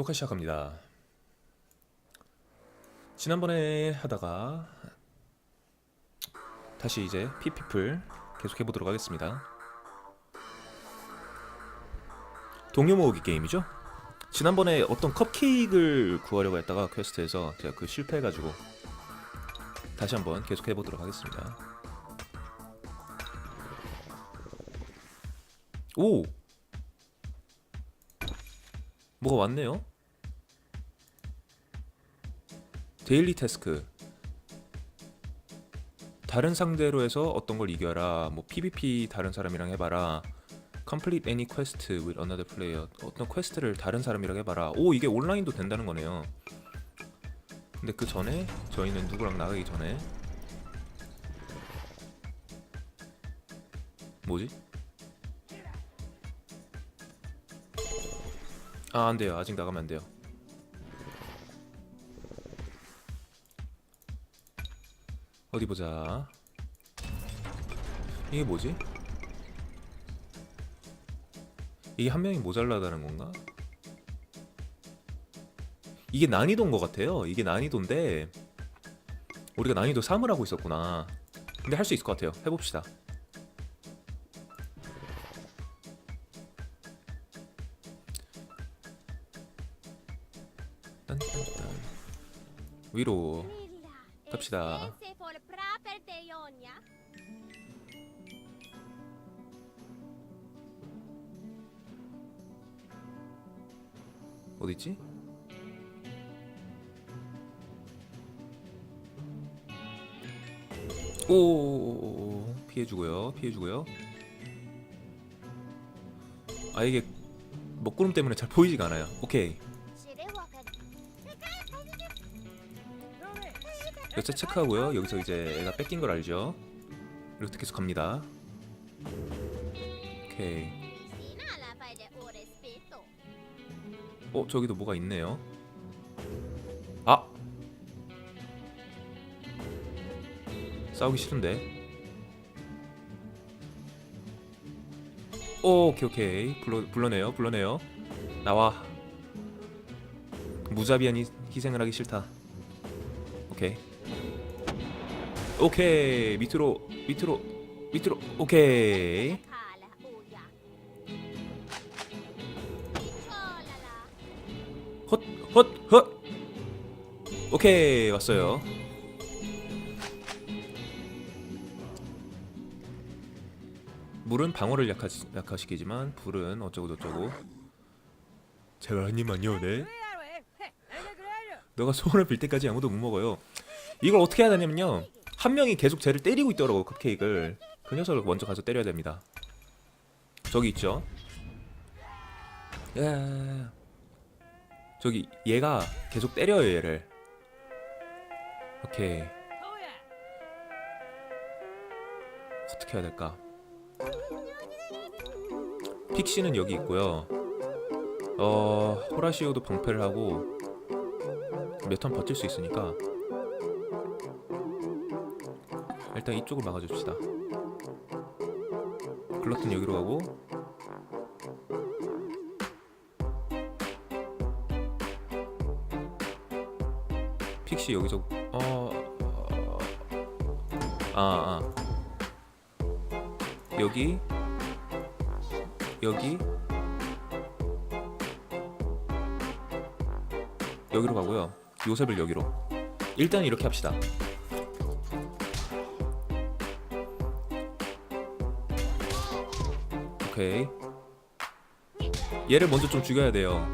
녹화 시작합니다. 지난번에 하다가 다시 이제 피피플 계속 해보도록 하겠습니다. 동료 모으기 게임이죠? 지난번에 어떤 컵케이크를 구하려고 했다가 퀘스트에서 제가 그 실패해가지고 다시 한번 계속 해보도록 하겠습니다. 오! 뭐가 왔네요? 데일리 태스크. 다른 상대로 해서 어떤 걸 이겨라 뭐 PVP 다른 사람이랑 해봐라 Complete any quest with another player. 어떤 퀘스트를 다른 사람이랑 해봐라. 오 이게 온라인도 된다는 거네요. 근데 그 전에 저희는 누구랑 나가기 전에 뭐지? 아 안돼요. 아직 나가면 안돼요 어디 보자 이게 뭐지? 이게 한 명이 모자라다는 건가? 이게 난이도인 것 같아요 이게 난이도인데 우리가 난이도 3을 하고 있었구나 근데 할 수 있을 것 같아요 해봅시다. 위로 갑시다. 어디 있지? 오 피해주고요 피해주고요. 아 이게 먹구름 때문에 잘 보이지가 않아요. 오케이. 여차 체크하고요. 여기서 이제 애가 뺏긴 걸 알죠? 이렇게 계속 갑니다. 오케이 어 저기도 뭐가 있네요. 아! 싸우기 싫은데. 오, 오케이 오케이. 불러 불러내요 불러내요. 나와. 무자비한 희, 희생을 하기 싫다. 오케이. 오케이. 밑으로 밑으로 밑으로. 오케이 오케이 왔어요. 물은 방어를 약화, 약화시키지만 불은 어쩌고 저쩌고. 제발 한 입만요, 네. 너가 소원을 빌 때까지 아무도 못 먹어요. 이걸 어떻게 해야 되냐면요. 한 명이 계속 쟤를 때리고 있더라고 컵케이크를. 그 녀석을 먼저 가서 때려야 됩니다. 저기 있죠. 야. 저기 얘가 계속 때려요 얘를 오케이. 어떻게 해야 될까? 픽시는 여기 있고요. 어 호라시오도 방패를 하고 몇 턴 버틸 수 있으니까 일단 이쪽을 막아줍시다. 글러튼 여기로 가고. 픽시 여기서 어... 어... 아, 아. 여기 여기 여기로 가고요. 요셉을 여기로. 일단 이렇게 합시다. 오케이. 얘를 먼저 좀 죽여야 돼요.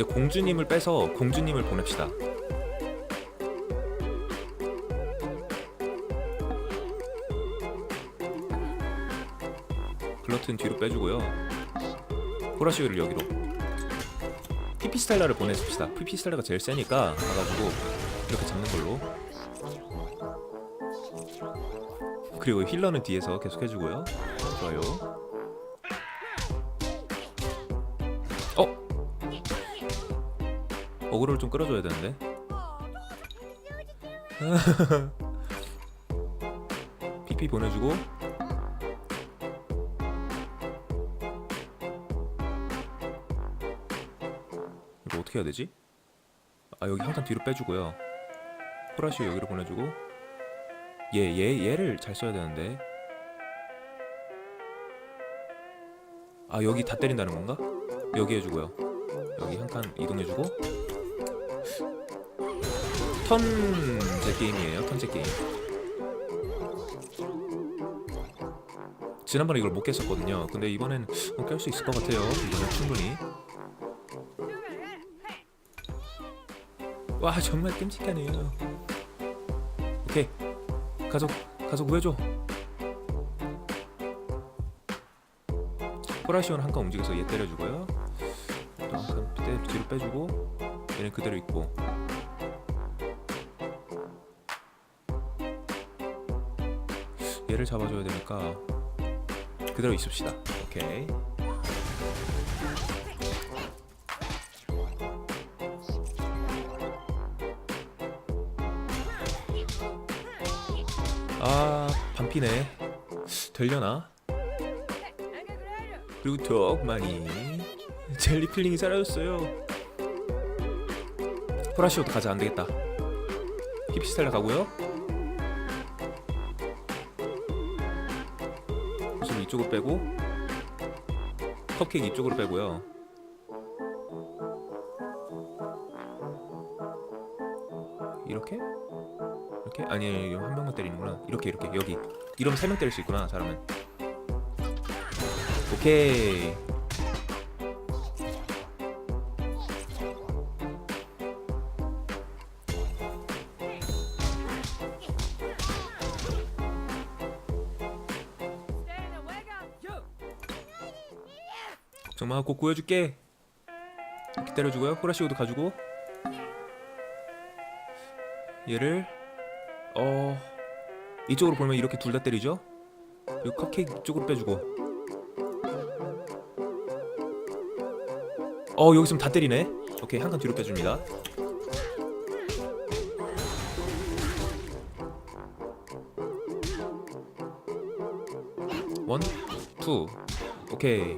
이제 공주님을 빼서 공주님을 보냅시다. 글러튼 뒤로 빼주고요. 호라시오를 여기로. 피피스텔라를 보내줍시다. 피피스텔라가 제일 세니까 가가지고 이렇게 잡는 걸로. 그리고 힐러는 뒤에서 계속 해주고요. 좋아요. 어그로를 좀 끌어줘야 되는데. TP 보내주고 이거 어떻게 해야 되지? 아 여기 항상 뒤로 빼주고요 호라시오 여기로 보내주고 얘 얘 얘를 잘 써야 되는데 아 여기 다 때린다는 건가? 여기 해주고요 여기 한 칸 이동해주고 턴제 게임이에요? 턴제 게임. 지난번에 이걸 못 깼었거든요. 근데 이번엔 어, 깰수 있을 것 같아요. 이번엔 충분히. 와 정말 끔찍하네요. 오케이. 가서 가서 구해줘. 호라시오는 한칸 움직여서 얘 때려주고요. 또한칸 뒤로 빼주고 얘는 그대로 있고 얘를 잡아줘야 되니까 그대로 있읍시다. 오케이. 아 반피네. 되려나? 그리고 더 많이. 젤리 필링이 사라졌어요. 호라시오도 가자 안되겠다. 힙스텔라 가고요 이쪽으로 빼고 컵케이크 이쪽으로 빼고요. 이렇게? 이렇게? 아니 아니 한 명만 때리는구나. 이렇게 이렇게. 여기. 이러면 세 명 때릴 수 있구나 잘하면 오케이 정 마, 곧 구해줄게. 이렇게 때려주고요. 호라시오도 가지고 얘를 어 이쪽으로 보면 이렇게 둘 다 때리죠. 그리고 컵케이크 이쪽으로 빼주고. 어 여기 있으면 다 때리네. 오케이 한 칸 뒤로 빼줍니다. 원, 투, 오케이.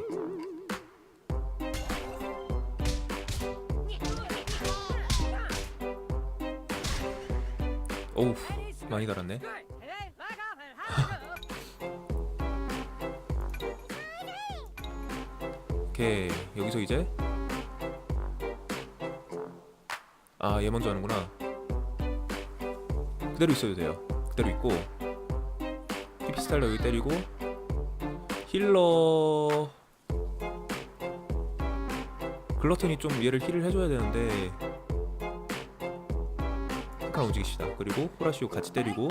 오우 많이 달았네. 오케이 여기서 이제 아 얘 먼저 하는구나. 그대로 있어도 돼요. 그대로 있고 피피스탈러 여기 때리고 힐러 글러튼이 좀 얘를 힐을 해줘야 되는데 한칸 움직이시다. 그리고 호라시오 같이 때리고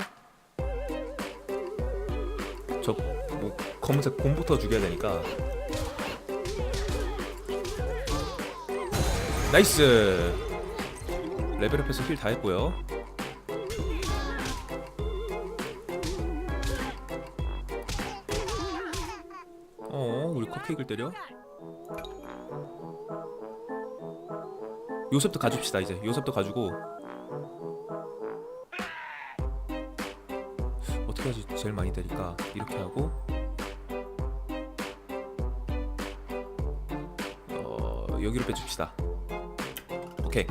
저 뭐 검은색 곰부터 죽여야 되니까 나이스 레벨업해서 힐 다 했고요. 어 우리 컵케이크를 때려? 요셉도 가줍시다 이제 요셉도 가지고 어떻게 하지 제일 많이 때릴까? 이렇게 하고. 어 여기로 빼줍시다. 오케이.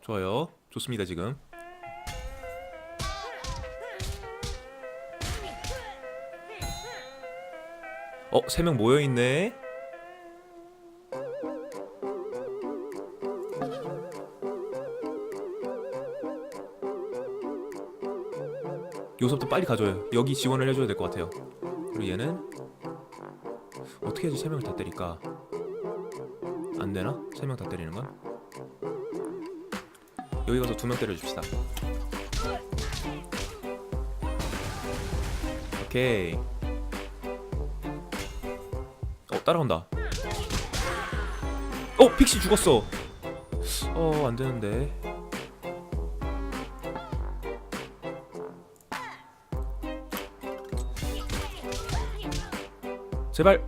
좋아요. 좋습니다 지금. 어 세 명 모여있네 요섭도 빨리 가줘요. 여기 지원을 해줘야 될 것 같아요. 그리고 얘는 어떻게 해야지 세 명을 다 때릴까? 안 되나? 세 명 다 때리는 건? 여기 가서 두 명 때려줍시다. 오케이. 어 따라온다. 어 픽시 죽었어. 어 안 되는데. 제발.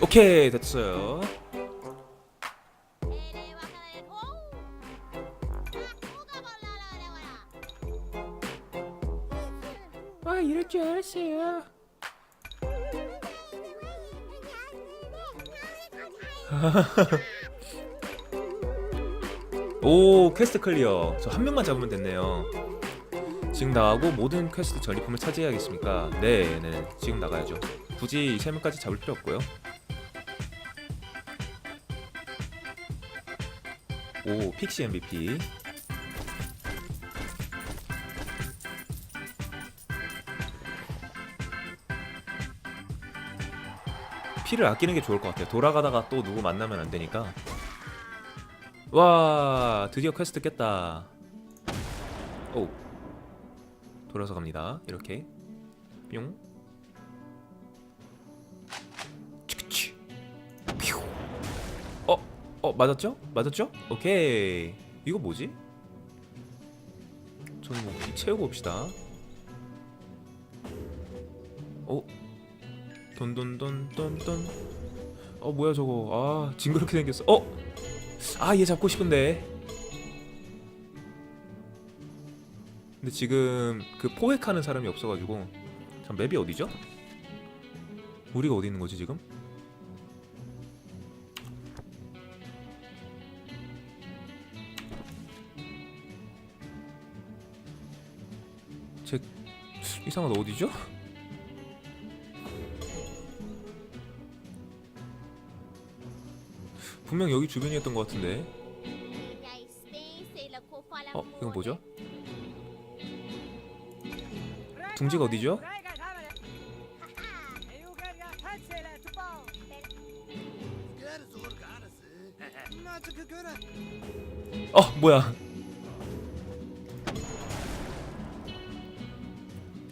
오케이 됐어요. 아 이럴 줄 알았어요. 오 퀘스트 클리어. 저 한 명만 잡으면 됐네요. 지금 나가고 모든 퀘스트 전리품을 차지해야겠습니까? 네, 네. 지금 나가야죠. 굳이 세 명까지 잡을 필요 없고요. 오 픽시 MVP. 피를 아끼는 게 좋을 것 같아요. 돌아가다가 또 누구 만나면 안 되니까. 와 드디어 퀘스트 깼다. 오 돌아서 갑니다. 이렇게 뿅. 어, 어 맞았죠? 맞았죠? 오케이. 이거 뭐지? 저는 뭐이 채우고 옵시다. 오. 돈돈돈돈돈. 어 뭐야 저거? 아 징그럽게 생겼어. 어? 아 얘 잡고 싶은데. 근데 지금 그 포획하는 사람이 없어가지고 참 맵이 어디죠? 우리가 어디 있는 거지 지금? 제 이상한 어디죠? 분명 여기 주변이었던 것 같은데. 어 이건 뭐죠? 둥지가 어디죠? 어 뭐야?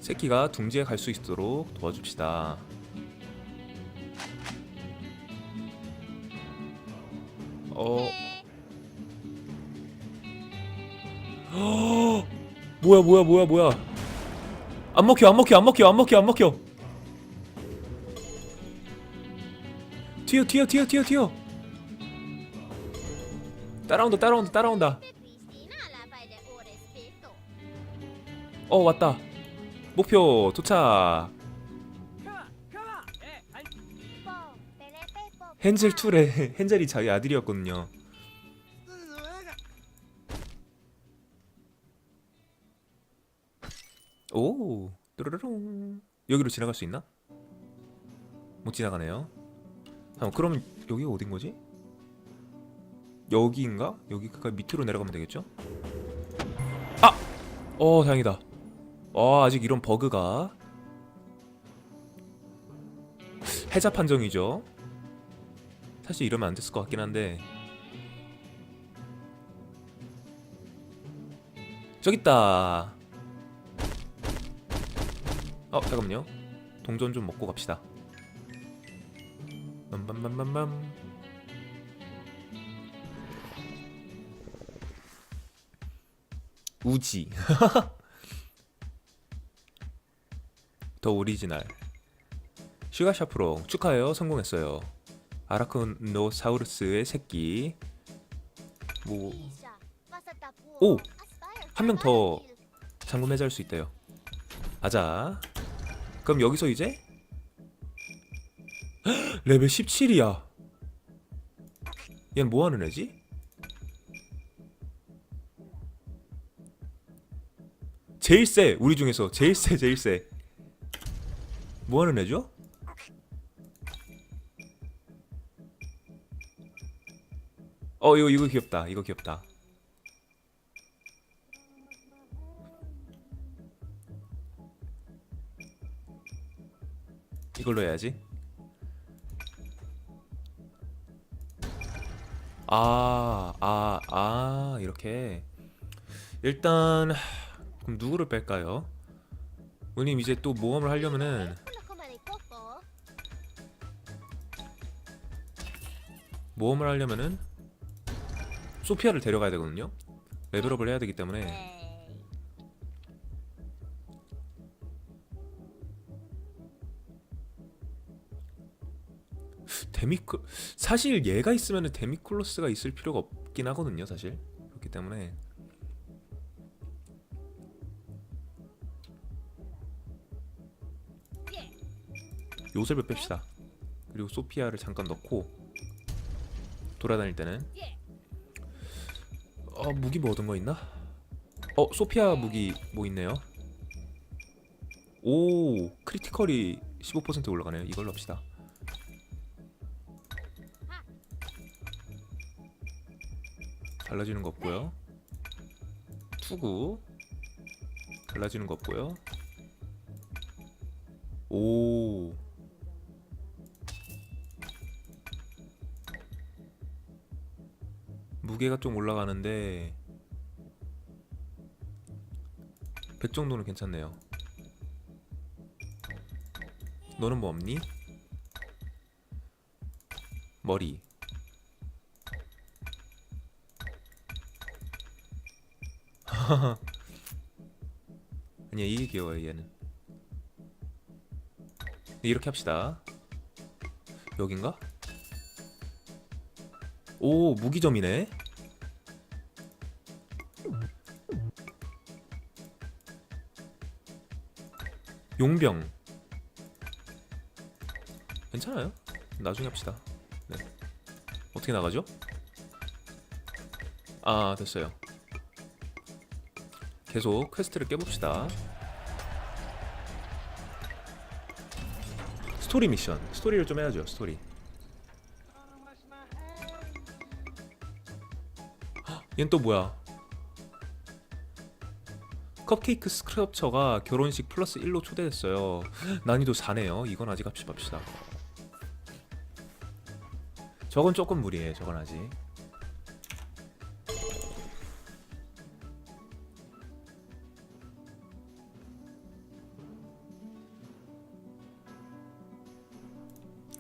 새끼가 둥지에 갈 수 있도록 도와줍시다. 어 뭐야 뭐야 뭐야 뭐야 안 먹혀 안 먹혀 안 먹혀 안 먹혀 안 먹혀. 튀어 튀어 튀어 튀어 튀어. 따라온다 따라온다 따라온다. 어 왔다. 목표 도착. 헨젤 2래 헨젤이 자기 아들이었거든요 오 뚜루루룽 여기로 지나갈 수 있나? 못 지나가네요 잠깐 그럼 여기가 어딘 거지? 여기인가? 여기 그 밑으로 내려가면 되겠죠? 아! 어 다행이다 어 아직 이런 버그가 해자 판정이죠 사실 이러면 안 됐을 것 같긴 한데 저기 있다 어 잠깐만요. 동전 좀 먹고 갑시다. 맘맘맘맘맘 우지. 더 오리지널. 슈가 샤프롱 축하해요. 성공했어요. 아라크노사우루스의 새끼. 뭐. 오! 한 명 더 잠금 해제할 수 있대요. 아자 그럼 여기서 이제? 헉, 레벨 17이야. 얘는 뭐하는 애지? 제일 세 우리 중에서. 제일 세 제일 세. 뭐하는 애죠? 어 이거 이거 귀엽다. 이거 귀엽다 이걸로 해야지 아, 아, 아, 이렇게. 일단, 그럼 누구를 뺄까요? 우님 이제 또 모험을 하려면은, 모험을 하려면은, 소피아를 데려가야 되거든요? 레벨업을 해야 되기 때문에, 데미클 사실 얘가 있으면 데미클로스가 있을 필요가 없긴 하거든요 사실 그렇기 때문에 요셉을 뺍시다. 그리고 소피아를 잠깐 넣고 돌아다닐 때는 어 무기 뭐 얻은 거 있나? 어 소피아 무기 뭐 있네요. 오 크리티컬이 15% 올라가네요. 이걸로 합시다. 달라지는 거 없고요. 투구 달라지는 거 없고요. 오 무게가 좀 올라가는데 100 정도는 괜찮네요. 너는 뭐 없니? 머리 아니야 이게 귀여워요 얘는. 네, 이렇게 합시다. 여긴가? 오 무기점이네. 용병. 괜찮아요. 나중에 합시다. 네. 어떻게 나가죠? 아 됐어요 계속 퀘스트를 깨봅시다. 스토리 미션. 스토리를 좀 해야죠. 스토리. 헉, 얜또 뭐야? 컵케이크 스크럽처가 결혼식 플러스 1로 초대됐어요. 난이도 4네요. 이건 아직 합시 봅시다. 저건 조금 무리해. 저건 아직.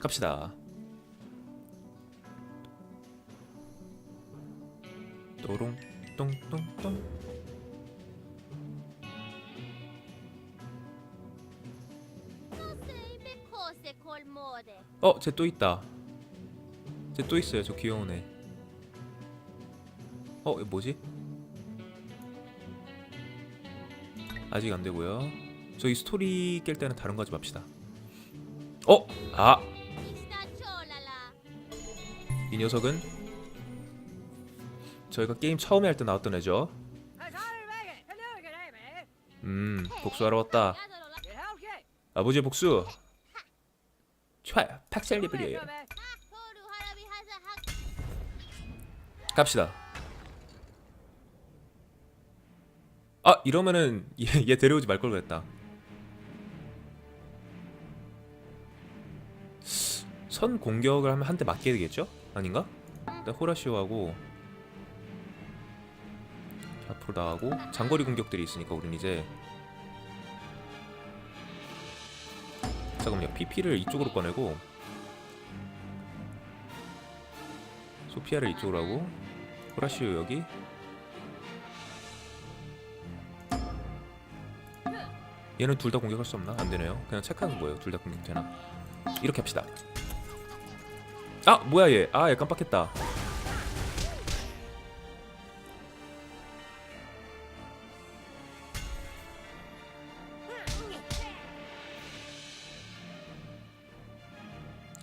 갑시다. 또롱 똥똥똥. 어, 쟤 또 있다. 쟤 또 있어요. 저 귀여운 애. 어, 이거 뭐지? 아직 안 되고요. 저희 스토리 깰 때는 다른 거 하지 맙시다. 어, 아. 이 녀석은 저희가 게임 처음에 할 때 나왔던 애죠. 음, 복수하러 왔다. 아버지의 복수. 촤, 팍셀리블이에요. 갑시다. 아 이러면은 얘, 얘 데려오지 말 걸 그랬다. 선 공격을 하면 한 대 맞게 되겠죠? 아닌가? 일단 호라시오하고 앞으로 나가고 장거리 공격들이 있으니까 우린 이제 잠깐만요 PP를 이쪽으로 꺼내고 소피아를 이쪽으로 하고 호라시오 여기 얘는 둘 다 공격할 수 없나? 안 되네요. 그냥 체크하는 거예요. 둘 다 공격 되나? 이렇게 합시다. 아 뭐야 얘? 아 얘 깜빡했다.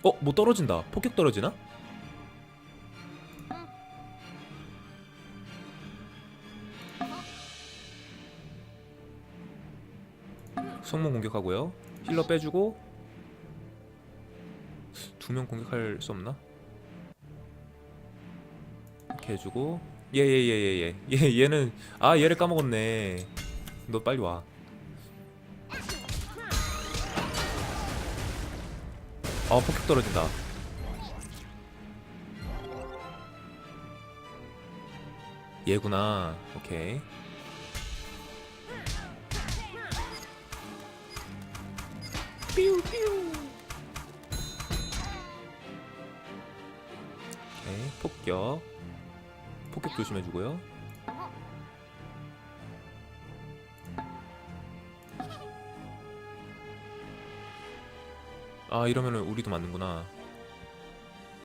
어, 뭐 떨어진다. 폭격 떨어지나? 성문 공격하고요. 힐러 빼주고 두 명 공격할 수 없나? 이렇게 해주고 예예예예예 얘 얘는 아 얘를 까먹었네. 너 빨리 와. 아 폭격 떨어진다. 얘구나. 오케이. 폭격. 폭격 조심해주고요. 아 이러면은 우리도 맞는구나.